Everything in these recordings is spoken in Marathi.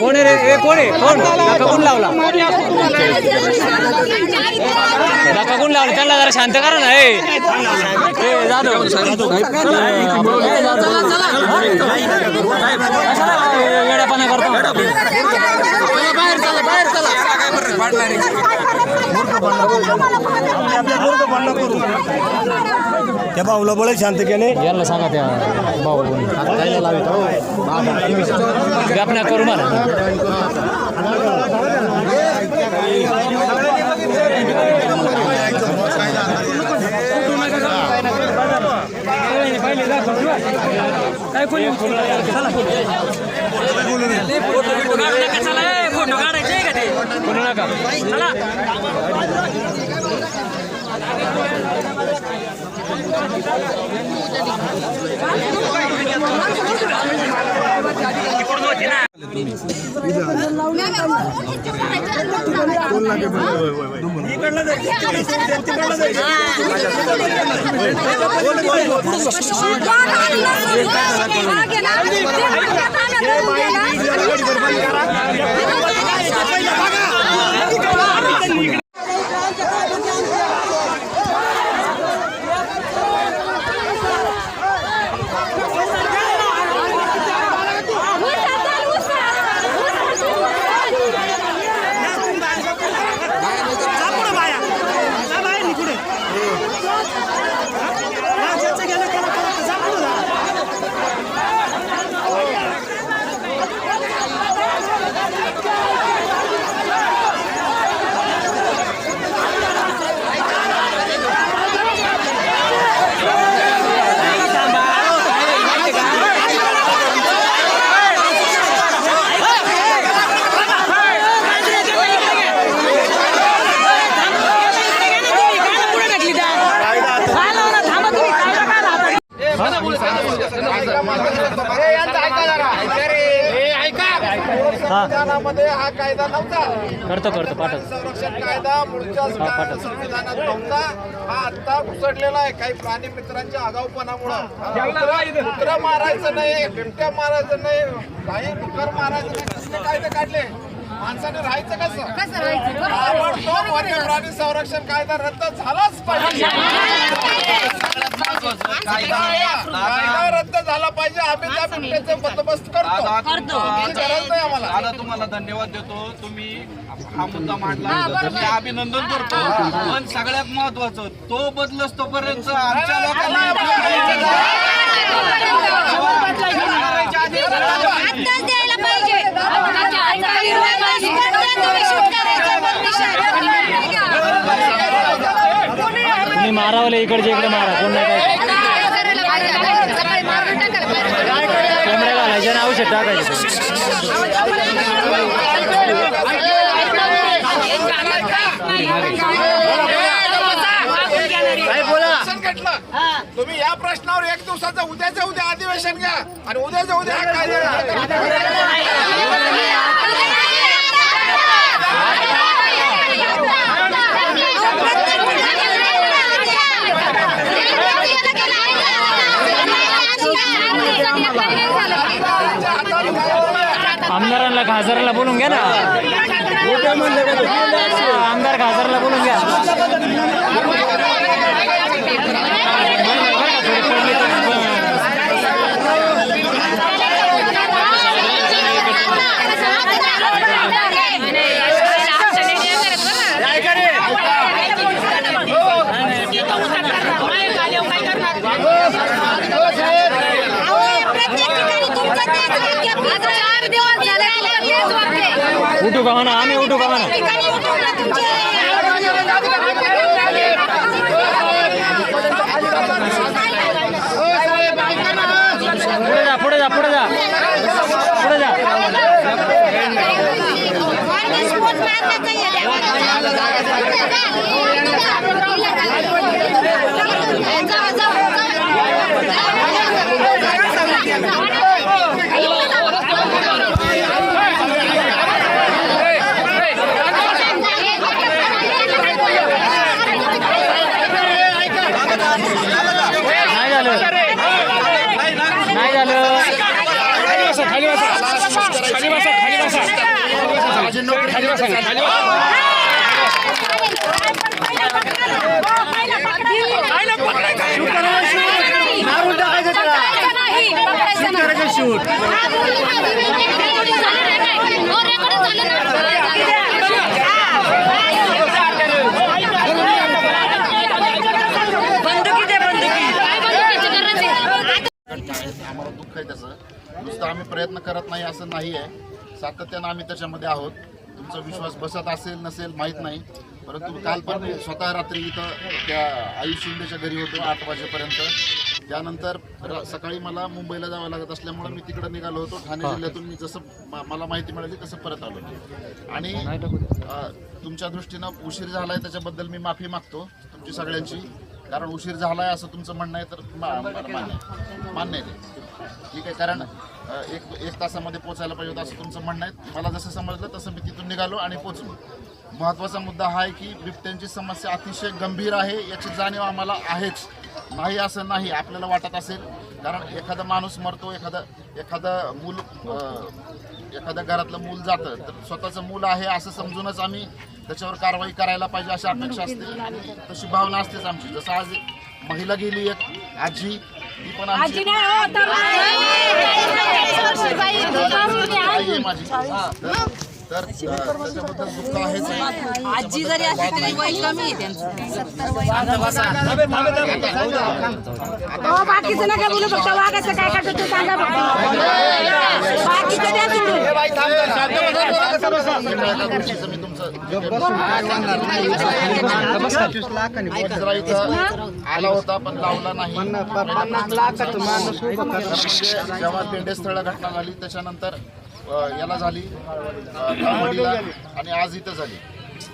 कोण रे? हे कोण आहे? कोण? कोण लावला? धक्का कोण लावला? त्यांना जरा शांत करा ना. ए. ए, जाधव. ए, जाधव. कशाला वेड्यापणा करतो त्या भाऊला बळ शांत केले यांना सांगा त्या भाऊ व्यापना करू मला फोटो काढायचे का ते कोणू नका चला संविधानामध्ये हा कायदा नव्हता. करतो करतो पाठव संरक्षण कायदा पुढच्या पाठव. संविधानात नव्हता. हा आता घुसडलेला आहे काही प्राणी मित्रांच्या आगाऊपणामुळं. कुत्रं- कुत्रं मारायचं नाही बिबट्या मारायचं नाही काही डुकर मारायचं नाही. कसले कायदे काढले. माणसाने राहायचं कसं कसं राहायचं? बरोबर आहे. ताबडतोब वन्य प्राणी संरक्षण कायदा रद्द झालाच पाहिजे कायदा रद्द झाला पाहिजे आम्ही त्या बिबट्याचे बंदोबस्त करतो गरज नाही आम्हाला दादा तुम्हाला धन्यवाद देतो तुम्ही हा मुद्दा मांडला मी अभिनंदन करतो पण सगळ्यात महत्वाचं तो बदलस तोपर्यंत आमच्या लोकांना आत्ताच द्यायला पाहिजे. तुम्ही शूट करायचं मग तुम्ही मारावले इकडचे इकडे मारा कोण नाही काय कॅमेरा घालायचे आणि औषध टाकायचे अधिवेशन घेतलं तुम्ही या प्रश्नावर एक दिवसाचं उद्याच्या उद्या अधिवेशन घ्या आणि उद्याच्या उद्या हा कायदा आमदारांना खासदाराला बोलून घ्या ना आमदार खासदाराला बोलून घ्या चार दिवस झाले तेच वाटते. उठू का म्हणा आम्ही उठू का म्हणा ठिकाणी उठून ना पुढे जा पुढे जा पुढे जा पुढे जा नोकरी केली तर चालेल. टाकायचं त्याला. शूट आम्हाला दुःख आहे त्याचं. नुसतं आम्ही प्रयत्न करत नाही असं नाही आहे सातत्यानं आम्ही त्याच्यामध्ये आहोत. तुमचा विश्वास बसत असेल नसेल माहीत नाही. परंतु काल पण मी स्वतः रात्री इथं त्या आयुष शिंदेच्या घरी होतो आठ वाजेपर्यंत. त्यानंतर र- सकाळी मला मुंबईला जावं लागत असल्यामुळे मी तिकडे निघालो होतो. ठाणे जिल्ह्यातून मी जसं म- मला माहिती मिळाली तसं परत आलो आणि अ, तुमच्या दृष्टीनं उशीर झालाय त्याच्याबद्दल मी माफी मागतो तुमची सगळ्यांची. कारण उशीर झालाय असं तुमचं म्हणणं आहे तर मा- मान्य आहे. मान्य आहे ते. ठीक आहे कारण एक एक तासामध्ये पोचायला पाहिजे होतं असं तुमचं म्हणणं आहे. मला जसं समजलं तसं मी तिथून निघालो आणि पोचलो. महत्त्वाचा मुद्दा हा आहे की बिबट्यांची समस्या अतिशय गंभीर आहे याची जाणीव आम्हाला आहेच. नाही असं नाही आपल्याला वाटत असेल. कारण एखादा माणूस मरतो एखादा एखादं मूल एखाद्या घरातलं मूल जातं तर स्वतःचं मूल आहे असं समजूनच आम्ही त्याच्यावर कारवाई करायला पाहिजे अशी अपेक्षा असते. तशी भावना असतेच आमची. जसं आज महिला गेली एक आजी ती पण आमची आई आहे. माझी. तर त्याच्याबद्दल दुःख आहेच. आजी जरी असली तरी वय कमी आहे त्यांचं. बाकीचं नका बोलू फक्त वाघाचं काय ते सांगा फक्त. बाकीचं द्या आला होता पण लावला नाही. म्हणजे जेव्हा पेंडेस्थळ घटना झाली त्याच्यानंतर याला झाली आणि आज इथं झाली.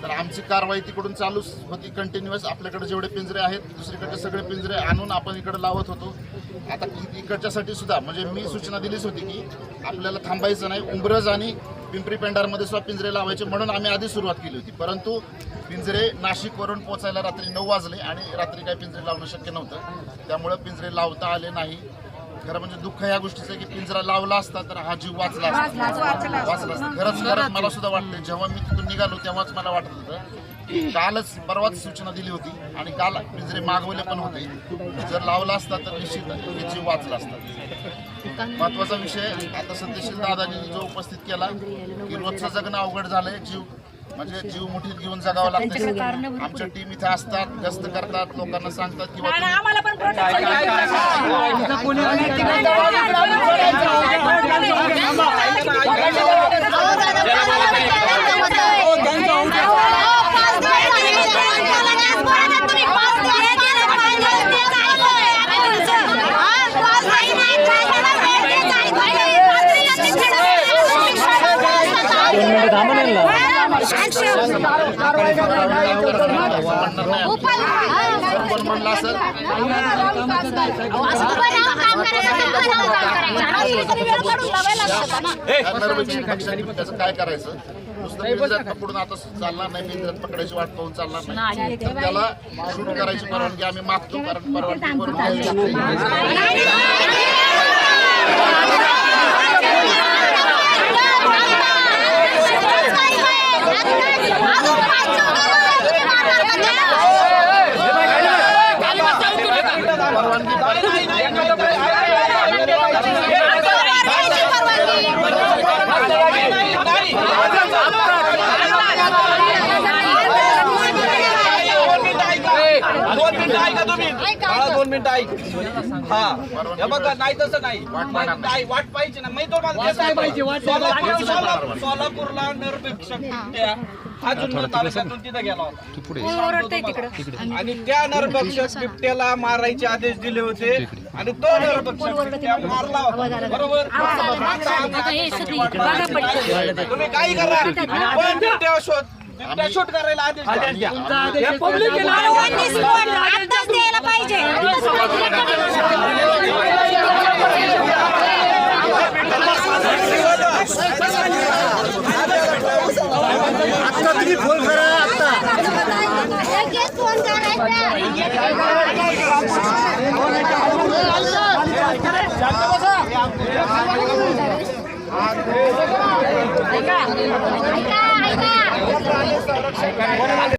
तर आमची कारवाई तिकडून चालूच होती कंटिन्युअस आपल्याकडे जेवढे पिंजरे आहेत दुसरीकडे सगळे पिंजरे आणून आपण इकडे लावत होतो. आता इकडच्यासाठी सुद्धा म्हणजे मी सूचना दिलीच होती की आपल्याला थांबायचं नाही. उंबरज आणि पिंपरी पेंडारमध्ये सुद्धा पिंजरे लावायचे म्हणून आम्ही आधी सुरुवात केली होती. परंतु पिंजरे नाशिकवरून पोचायला रात्री नऊ वाजले आणि रात्री काही पिंजरे लावणं शक्य नव्हतं. त्यामुळे पिंजरे लावता आले नाही. खरं म्हणजे दुःख ह्या गोष्टीचं आहे की पिंजरा लावला असता तर हा जीव वाचला असता. वाचला असता खरंच खरंच मला सुद्धा वाटतं जेव्हा मी तिथून निघालो तेव्हाच मला वाटत होतं की कालच परवाच सूचना दिली होती आणि काल पिंजरे मागवले पण होते जर लावला असता तर निश्चित हे जीव वाचला असता. महत्त्वाचा विषय आता सत्यशील दादानी जो उपस्थित केला की रोजचं जगणं अवघड झालंय जीव म्हणजे जीव मुठीत घेऊन जगावं लागतं आमच्या टीम इथे असतात गस्त करतात लोकांना सांगतात किंवा तुम्ही- पण म्हणलं त्याचं काय करायचं नुसतं पकडून आता चालणार नाही मी पकडायची वाट पाहून चालणार नाही त्याला शूट करायची परवानगी आम्ही मागतो कारण परवानगी परवानगी दोन मिनिटं ऐका तुम्ही. बाळा, दोन मिनिटं ऐक. हा. हे बघा नाही तसं नाही. वाट पाहिजे ना मी तुम्हाला सोलापूरला नरभिक्षक त्या हा जुन्नर तालुक्यातून तिथे गेला होता. आणि त्या नरभक्षक बिबट्याला मारायचे आदेश दिले होते. आणि तो नरभक्षक मारला होता. बरोबर? तुम्ही काही करा? पण बिबट्या शोध. बिबट्या शोध करायला आदेश द्या. हे public आहे ना. आत्ताच द्यायला पाहिजे. आत्ता तुम्ही फोन करा आत्ता. ऐका. संरक्षण